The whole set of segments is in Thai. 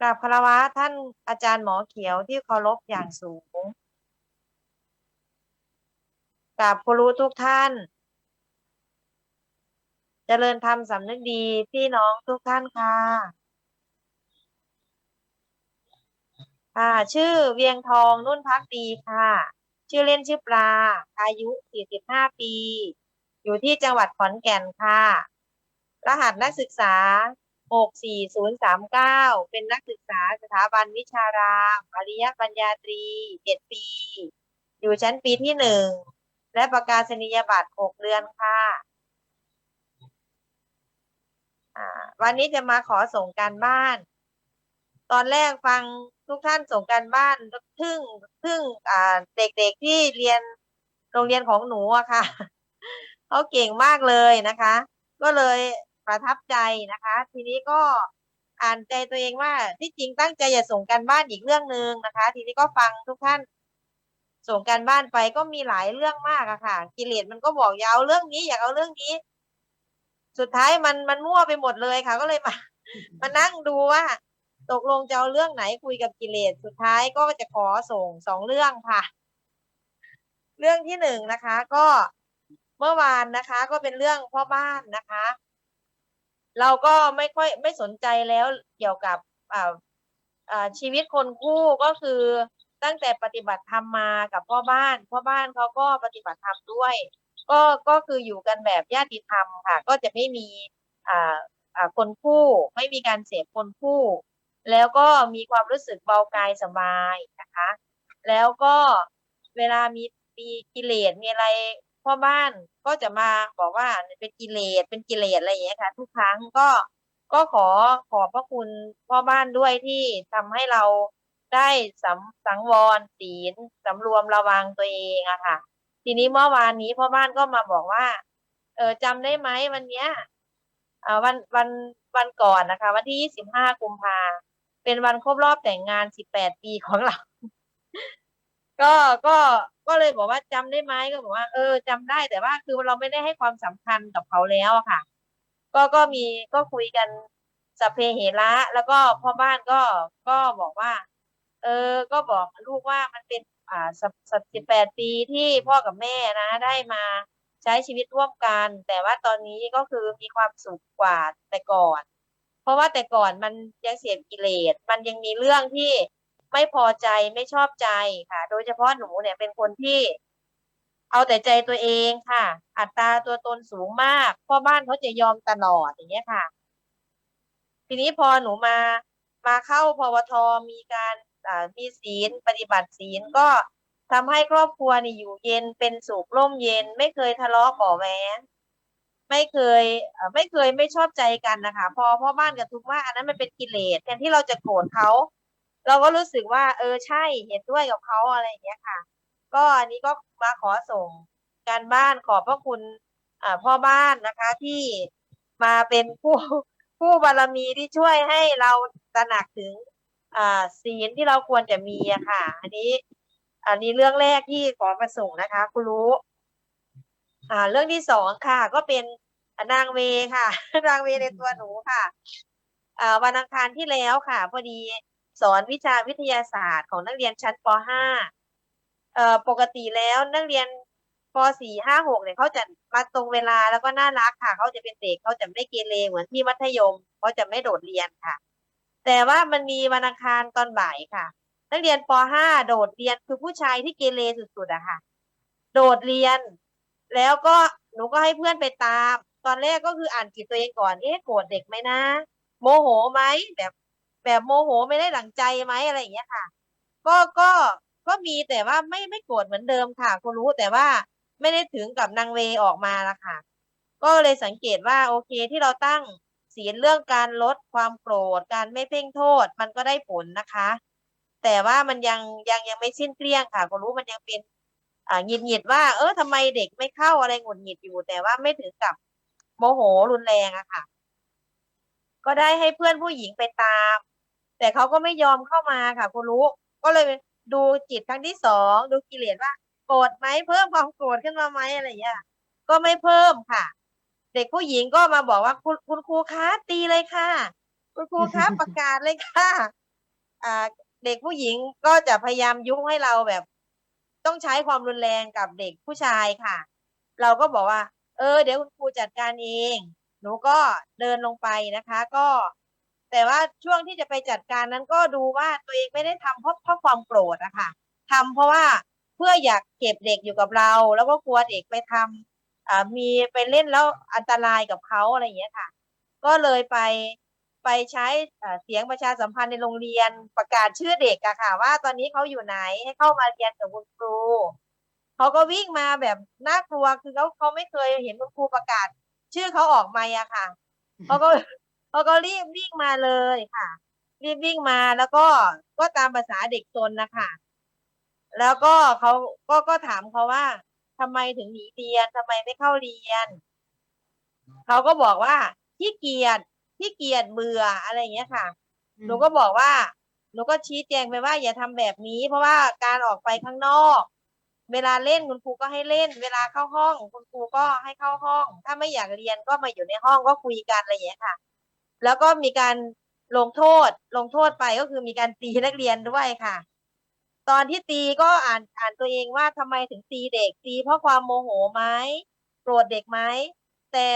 กราบคารวะท่านอาจารย์หมอเขียวที่เคารพอย่างสูงกราบครูทุกท่านเจริญธรรมสำนึกดีพี่น้องทุกท่านค่ะค่ะชื่อเวียงทองนุ่นพักดีค่ะ ชื่อเล่นชื่อปลา อายุ 45 ปี อยู่ที่จังหวัดขอนแก่นค่ะ รหัสนักศึกษา 64039 เป็นนักศึกษาสถาบันวิชารามปริยปัญญาตรี 7 ปี อยู่ชั้นปีที่หนึ่งและประกาศนียบัตร 6 เดือนค่ะ วันนี้จะมาขอส่งการบ้าน ตอนแรกฟังทุกท่านส่งการบ้านทึ่งทึ่งเด็กๆที่เรียนโรงเรียนของหนูอะค่ะ เขาเก่งมากเลยนะคะ ก็เลย ประทับใจนะคะ ทีนี้ก็อ่านใจตัวเองว่าที่จริงตั้งใจจะส่งการบ้านอีกเรื่องหนึ่งนะคะ ทีนี้ก็ฟังทุกท่านส่งการบ้านไปก็มีหลายเรื่องมากอะค่ะ กิเลสมันก็บอกอยาเอาเรื่องนี้อยากเอาเรื่องนี้ สุดท้ายมันมันมั่วไปหมดเลยค่ะ ก็เลยมามานั่งดูว่า ตกลงจะเอาเรื่องไหนคุยกับกิเลสสุดท้ายก็จะขอส่งสองเรื่องค่ะ เรื่องที่หนึ่งนะคะ ก็เมื่อวานนะคะ ก็เป็นเรื่องพ่อบ้านนะคะ เราก็ไม่ค่อยไม่สนใจแล้วเกี่ยวกับอ่าชีวิตคนคู่ก็คือตั้งแต่ปฏิบัติธรรมมากับพ่อบ้าน พ่อบ้านเขาก็ปฏิบัติธรรมด้วย ก็ก็คืออยู่กันแบบญาติธรรมค่ะ ก็จะไม่มีอ่าอ่าคนคู่ไม่มีการเสพคนคู่ แล้วก็มีความรู้สึกเบากายสบายนะคะ แล้วก็เวลามีมีกิเลสมีอะไรพ่อบ้าน ก็จะมาบอกว่าเป็นกิเลสเป็นกิเลสอะไรอย่างเงี้ยค่ะ ทุกครั้งก็ก็ขอขอบพระคุณพ่อบ้านด้วยที่ทำให้เราได้สำสังวรศีลสำรวมระวังตัวเองอะค่ะ ทีนี้เมื่อวานนี้พ่อบ้านก็มาบอกว่า เออจำได้ไหมวันเนี้ยอ่าวันวันวันก่อนนะคะ วันที่ยี่สิบห้ากุมภาเป็นวันครบรอบแต่งงานสิบแปดปีของเรา ก็ก็ ก็เลยบอกว่าจำได้ไหมก็บอกว่าเออจำได้แต่ว่าคือเราไม่ได้ให้ความสำคัญกับเขาแล้วอะค่ะ ก็ก็มีก็คุยกันสัพเพเหระแล้วก็พ่อบ้านก็ก็บอกว่า เออก็บอกลูกว่ามันเป็นอ่าสับสิบแปดปีที่พ่อกับแม่นะ ได้มาใช้ชีวิตร่วมกัน แต่ว่าตอนนี้ก็คือมีความสุขกว่าแต่ก่อน เพราะว่าแต่ก่อนมันยังเสพกิเลสมันยังมีเรื่องที่ ไม่พอใจไม่ชอบใจค่ะ โดยเฉพาะหนูเนี่ยเป็นคนที่ เอาแต่ใจตัวเองค่ะ อัตราตัวตนสูงมากพ่อบ้านเขาจะยอมตลอดอย่างเงี้ยค่ะ ทีนี้พอหนูมามาเข้าพวทมีการมีศีลปฏิบัติศีลก็ทำให้ครอบครัวนี่อยู่เย็นเป็นสุขร่มเย็น ไม่เคยทะเลาะเบ่อแว้งไม่เคยไม่เคยไม่ชอบใจกันนะคะ พอพ่อบ้านกับทุกว่าอันนั้นมันเป็นกิเลสแทนที่เราจะโกรธเขา เราก็รู้สึกว่าเออใช่เห็นด้วยกับเขาอะไรอย่างเงี้ยค่ะ ก็อันนี้ก็มาขอส่งการบ้านขอบพระคุณอ่าพ่อบ้านนะคะที่มาเป็นผู้ผู้บารมีที่ช่วยให้เราตระหนักถึงอ่าศีลที่เราควรจะมีอะค่ะ อันนี้ อันนี้เรื่องแรกที่ขอประสงนะคะ คุณรู้อ่า เรื่องที่สองค่ะ ก็เป็นนางเวค่ะ นางเวในตัวหนูค่ะอ่าวันอังคารที่แล้วค่ะ พอดี สอนวิชาวิทยาศาสตร์ของนักเรียนชั้นป .5 เอ่อปกติแล้วนักเรียนป .4 5 6เนี่ยเขาจะมาตรงเวลาแล้วก็น่ารักค่ะ เขาจะเป็นเด็กเขาจะไม่เกเรเหมือนที่มัธยมเขาจะไม่โดดเรียนค่ะ แต่ว่ามันมีวันอังคารตอนบ่ายค่ะ นักเรียนป .5 โดดเรียนคือผู้ชายที่เกเรสุดๆอะค่ะ โดดเรียน แล้วก็หนูก็ให้เพื่อนไปตาม ตอนแรกก็คืออ่านจิตตัวเองก่อนเอ๊ะโกรธเด็กไหมนะ โมโหไหมแบบ แบบโมโหไม่ได้หลังใจไหมอะไรอย่างเงี้ยค่ะ ก็ก็ก็มีแต่ว่าไม่ไม่โกรธเหมือนเดิมค่ะก็รู้แต่ว่าไม่ได้ถึงกับนางเวออกมาละค่ะ ก็เลยสังเกตว่าโอเคที่เราตั้งศีลเรื่องการลดความโกรธการไม่เพ่งโทษมันก็ได้ผลนะคะ แต่ว่ามันยังยังยังไม่สิ้นเกลี้ยงค่ะก็รู้มันยังเป็นอ่าหงิดหงิดว่า เออทำไมเด็กไม่เข้าอะไรหงุดหงิดอยู่ แต่ว่าไม่ถึงกับโมโหรุนแรงอะค่ะ ก็ได้ให้เพื่อนผู้หญิงไปตาม แต่เขาก็ไม่ยอมเข้ามาค่ะคุณรู้ ก็เลยดูจิตครั้งที่สองดูกิเลสว่า โกรธไหมเพิ่มความโกรธขึ้นมาไหมอะไรอย่างเงี้ยก็ไม่เพิ่มค่ะ เด็กผู้หญิงก็มาบอกว่าคุณคุณครูคะตีเลยค่ะ คุณครูคะประกาศเลยค่ะ อ่า เด็กผู้หญิงก็จะพยายามยุให้เราแบบ ต้องใช้ความรุนแรงกับเด็กผู้ชายค่ะ เราก็บอกว่า เออ เดี๋ยวคุณครูจัดการเอง หนูก็เดินลงไปนะคะ ก็ แต่ว่าช่วงที่จะไปจัดการนั้นก็ดูว่าตัวเองไม่ได้ทำเพราะเพราะความโกรธอะค่ะทำเพราะว่าเพื่ออยากเก็บเด็กอยู่กับเรา แล้วก็กลัวเด็กไปทำอ่ามีไปเล่นแล้วอันตรายกับเขาอะไรอย่างเงี้ยค่ะ ก็เลยไปไปใช้อ่าเสียงประชาสัมพันธ์ในโรงเรียนประกาศชื่อเด็กอะค่ะ ว่าตอนนี้เขาอยู่ไหนให้เข้ามาเรียนกับคุณครู เขาก็วิ่งมาแบบน่ากลัวคือเขาเขาไม่เคยเห็นคุณครูประกาศ ชื่อเขาออกมาอะค่ะเขาก็ เขาก็รีบวิ่งมาเลยค่ะ รีบวิ่งมาแล้วก็ก็ตามภาษาเด็กซนนะคะแล้วก็เขาก็ก็ถามเขาว่าทำไมถึงหนีเรียนทำไมไม่เข้าเรียนเขาก็บอกว่าขี้เกียจขี้เกียจเบื่ออะไรอย่างเงี้ยค่ะหนูก็บอกว่าหนูก็ชี้แจงไปว่าอย่าทำแบบนี้ เพราะว่าการออกไปข้างนอก เวลาเล่นคุณครูก็ให้เล่น เวลาเข้าห้อง คุณครูก็ให้เข้าห้อง ถ้าไม่อยากเรียนก็มาอยู่ในห้องก็คุยกันอะไรอย่างเงี้ยค่ะ แล้วก็มีการลงโทษลงโทษไปก็คือมีการตีนักเรียนด้วยค่ะ ตอนที่ตีก็อ่านอ่านตัวเองว่าทำไมถึงตีเด็กตีเพราะความโมโหไหมโกรธเด็กไหมแต่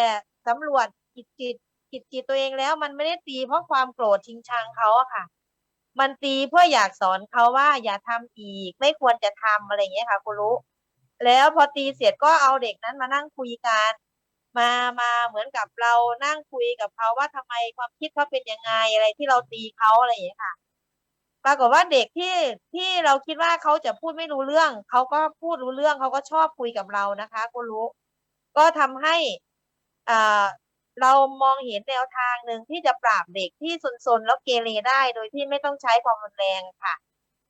สำรวจจิตจิตจิตจิตตัวเองแล้วมันไม่ได้ตีเพราะความโกรธชิงชังเขาอะค่ะ มันตีเพื่ออยากสอนเขาว่าอย่าทำอีก ไม่ควรจะทำอะไรอย่างเงี้ยค่ะคุณรู้แล้วพอตีเสร็จก็เอาเด็กนั้นมานั่งคุยกัน มามาเหมือนกับเรานั่งคุยกับเขาว่าทำไมความคิดเขาเป็นยังไงอะไรที่เราตีเขาอะไรอย่างเงี้ค่ะ ปรากฏว่าเด็กที่ที่เราคิดว่าเขาจะพูดไม่รู้เรื่องเขาก็พูดรู้เรื่องเขาก็ชอบคุยกับเรานะคะคุณรู้ ก็ทำให้อ่าเรามองเห็นแนวทางหนึ่งที่จะปราบเด็กที่ซนๆแล้วเกเรได้โดยที่ไม่ต้องใช้ความรุนแรงค่ะ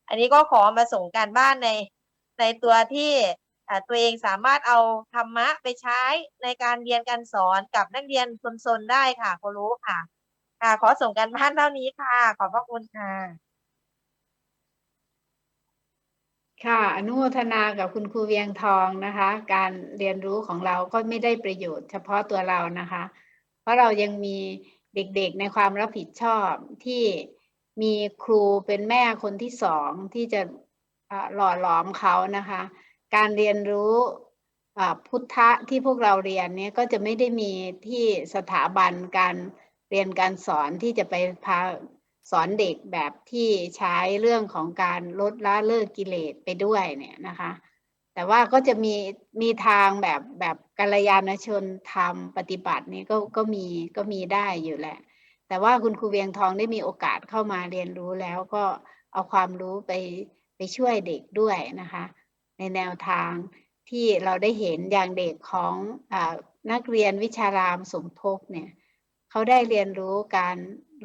อันนี้ก็ขอมาส่งการบ้านในในตัวที่ ตัวเองสามารถเอาธรรมะไปใช้ในการเรียนการสอนกับนักเรียนซนๆได้ค่ะคุณรู้ค่ะค่ะ ขอส่งการบ้านเท่านี้ค่ะ ขอบพระคุณค่ะ ค่ะอนุโมทนากับคุณครูเวียงทองนะคะ การเรียนรู้ของเราก็ไม่ได้ประโยชน์ เฉพาะตัวเรานะคะ เพราะเรายังมีเด็กๆในความรับผิดชอบที่มีครูเป็นแม่คนที่สองที่จะหล่อหลอมเขานะคะ การเรียนรู้พุทธะที่พวกเราเรียนเนี่ยก็จะไม่ได้มีที่สถาบันการเรียนการสอนที่จะไปพาสอนเด็กแบบที่ใช้เรื่องของการลดละเลิกกิเลสไปด้วยเนี่ยนะคะ แต่ว่าก็จะมีมีทางแบบแบบกัลยาณชนทำปฏิบัตินี่ก็ก็มีก็มีได้อยู่แหละ แต่ว่าคุณครูเวียงทองได้มีโอกาสเข้ามาเรียนรู้แล้วก็เอาความรู้ไปไปช่วยเด็กด้วยนะคะ ในแนวทางที่เราได้เห็นอย่างเด็กของอนักเรียนวิชารามสมภพเนี่ยเขาได้เรียนรู้การ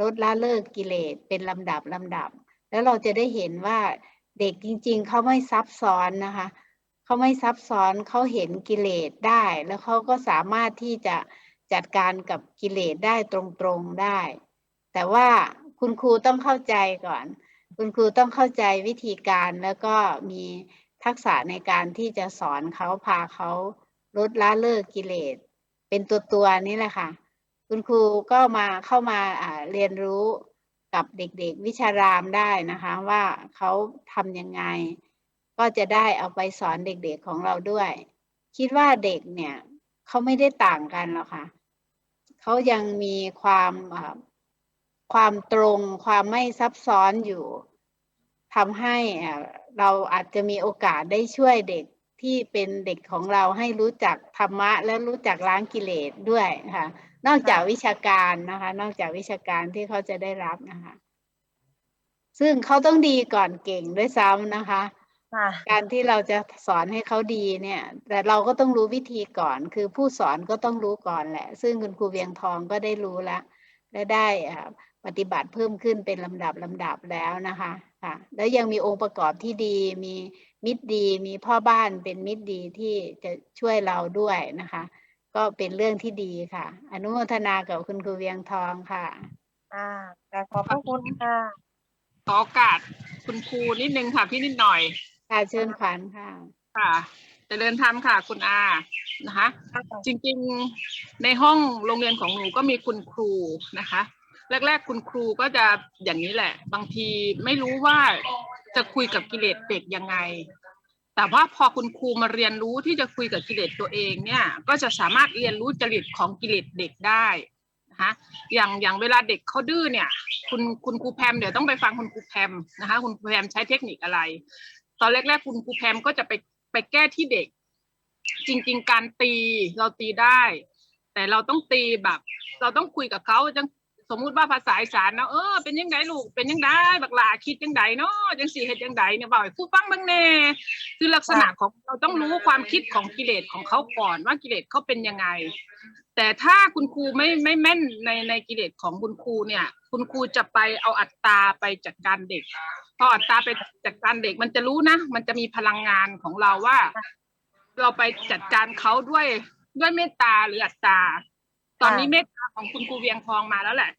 ลดละเลิกกิเลสเป็นลำดับลำดับ แล้วเราจะได้เห็นว่าเด็กจริง ๆเขาไม่ซับซ้อนนะคะเขาไม่ซับซ้อนเขาเห็นกิเลสได้ แล้วเขาก็สามารถที่จะจัดการกับกิเลสได้ตรงๆได้ แต่ว่าคุณครูต้องเข้าใจก่อน คุณครูต้องเข้าใจวิธีการแล้วก็มี ทักษะในการที่จะสอนเขาพาเขาลดละเลิกกิเลส เป็นตัวตัวนี่แหละค่ะ คุณครูก็มาเข้ามาเรียนรู้กับเด็กๆ วิชารามได้นะคะ ว่าเขาทำยังไง ก็จะได้เอาไปสอนเด็กๆของเราด้วย คิดว่าเด็กเนี่ยเขาไม่ได้ต่างกันหรอกค่ะเขายังมีความความตรงความไม่ซับซ้อนอยู่ทำให้อ่า เราอาจจะมีโอกาสได้ช่วยเด็กที่เป็นเด็กของเราให้รู้จักธรรมะ และรู้จักล้างกิเลสด้วยค่ะ นอกจากวิชาการนะคะ นอกจากวิชาการที่เขาจะได้รับนะคะ ซึ่งเขาต้องดีก่อนเก่งด้วยซ้ำนะคะค่ะการที่เราจะสอนให้เขาดีเนี่ย แต่เราก็ต้องรู้วิธีก่อน คือผู้สอนก็ต้องรู้ก่อนแหละ ซึ่งคุณครูเวียงทองก็ได้รู้แล้วและได้อ่า ปฏิบัติเพิ่มขึ้นเป็นลำดับลำดับแล้วนะคะค่ะแล้วยังมีองค์ประกอบที่ดีมีมิตรดี มีพ่อบ้านเป็นมิตรดีที่จะช่วยเราด้วยนะคะ ก็เป็นเรื่องที่ดีค่ะ อนุโมทนากับคุณครูเวียงทองค่ะอ่าแต่ขอบพระคุณค่ะขอโอกาสคุณครูนิดนึงค่ะพี่นิดหน่อยค่ะเชิญขวัญค่ะ ค่ะเจริญธรรมค่ะ คุณอานะคะ จริงๆในห้องโรงเรียนของหนูก็มีคุณครูนะคะ แรก ๆ คุณครูก็จะอย่างนี้แหละ บางทีไม่รู้ว่าจะคุยกับกิเลสเด็กยังไง แต่ว่าพอคุณครูมาเรียนรู้ที่จะคุยกับกิเลสตัวเองเนี่ย ก็จะสามารถเรียนรู้จริตของกิเลสเด็กได้นะคะอย่างอย่างเวลาเด็กเขาดื้อเนี่ย คุณคุณครูแพมเดี๋ยวต้องไปฟังคุณครูแพมนะคะ คุณครูแพมใช้เทคนิคอะไร ตอนแรก ๆ คุณครูแพมก็จะไปไปแก้ที่เด็ก จริง ๆ การตีเราตีได้ แต่เราต้องตีแบบ เราต้องคุยกับเขาจัง มมุติว่าภาษาอีสานเนาะเออเป็นยังไงลูกเป็นยังไงบักหลาคิดยังไงเนาะจังสี่เฮ็ดยังไงเนี่ยบ่อกให้ผู้ฟังบ้างแน่คือลักษณะของเราต้องรู้ความคิดของกิเลสของเขาก่อนว่ากิเลสเขาเป็นยังไง แต่ถ้าคุณครูไม่ไม่แม่นในในกิเลสของคุณครูเนี่ย คุณครูจะไปเอาอัตตาไปจัดการเด็กพออัตตาไปจัดการเด็กมันจะรู้นะ มันจะมีพลังงานของเราว่า เราไปจัดการเขาด้วยด้วยเมตตาหรืออัตตา ตอนนี้เมตตาของคุณครูเวียงทองมาแล้วแหละ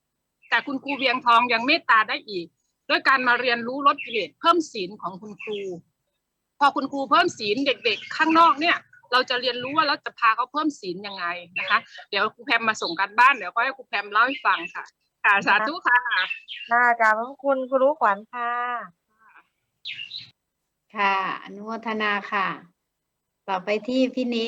แต่คุณครูเวียงทองยังเมตตาได้อีก ด้วยการมาเรียนรู้ลดกิเลสเพิ่มศีลของคุณครู พอคุณครูเพิ่มศีลเด็ก ๆ ข้างนอกเนี่ย เราจะเรียนรู้ว่าเราจะพาเขาเพิ่มศีลยังไงนะคะ เดี๋ยวครูแพมมาส่งกันบ้านเดี๋ยวก็ให้ครูแพมเล่าให้ฟังค่ะ ค่ะสาธุค่ะค่ะกราบขอบคุณครูรู้ขวัญค่ะ ค่ะอนุโมทนาค่ะ ต่อไปที่พี่นิ